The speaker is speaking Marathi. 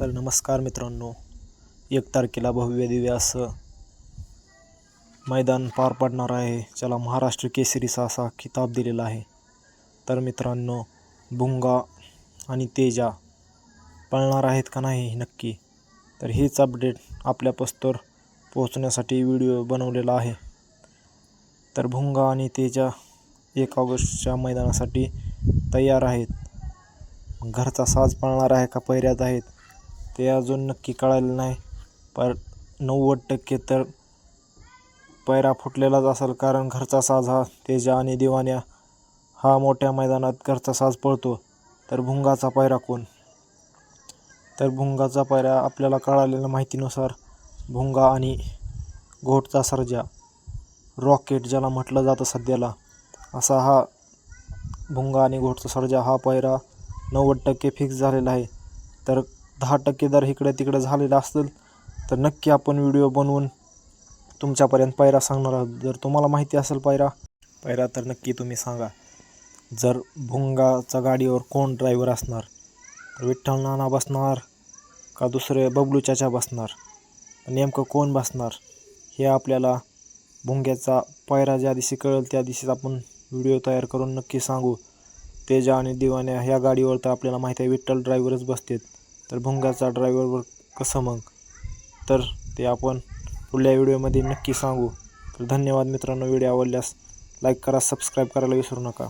तर नमस्कार मित्रांनो एक तारखेला भव्य दिव्य असं मैदान पार पडणार आहे ज्याला महाराष्ट्र केसरीचा असा खिताब दिलेला आहे. तर मित्रांनो भुंगा आणि तेजा पळणार आहेत का नाही नक्की तर हेच अपडेट आपल्या पस्तोर पोहोचण्यासाठी व्हिडिओ बनवलेला आहे. तर भुंगा आणि तेजा एक ऑगस्टच्या मैदानासाठी तयार आहेत. घरचा साज पळणार आहे का पैऱ्यात आहेत? ते अजून नक्की कळालं नाही. पर नव्वद टक्के तर पैरा फुटलेलाच असेल कारण घरचा साज हा तेजा आणि दिवाण्या हा मोठ्या मैदानात घरचा साज पळतो. तर भुंगाचा पायरा कोण? तर भुंगाचा पायरा आपल्याला कळालेल्या माहितीनुसार भुंगा आणि घोटचा सर्जा. रॉकेट ज्याला म्हटलं जातं सध्याला असा हा भुंगा आणि घोटचा सर्जा हा पायरा नव्वद टक्के फिक्स झालेला आहे. तर दहा टक्के दर इकडे तिकडे झालेलं असेल तर नक्की आपण व्हिडिओ बनवून तुमच्यापर्यंत पायरा सांगणार आहोत. जर तुम्हाला माहिती असेल पायरा पायरा तर नक्की तुम्ही सांगा. जर भुंगाचा गाडीवर कोण ड्रायव्हर असणार? तर विठ्ठल नाना बसणार का दुसरे बबलू चाचा बसणार? नेमकं कोण बसणार? हे आपल्याला भुंग्याचा पायरा ज्या दिवशी कळेल त्या दिवशीच आपण व्हिडिओ तयार करून नक्की सांगू. तेजा आणि दिवाण्या ह्या गाडीवर तर आपल्याला माहिती आहे विठ्ठल ड्रायव्हरच बसतात. तर भुंगाचा ड्रायव्हरवर कसं मग? तर ते आपण पुढल्या व्हिडिओमध्ये नक्की सांगू. तर धन्यवाद मित्रांनो व्हिडिओ आवडल्यास लाईक करा सबस्क्राईब करायला विसरू नका.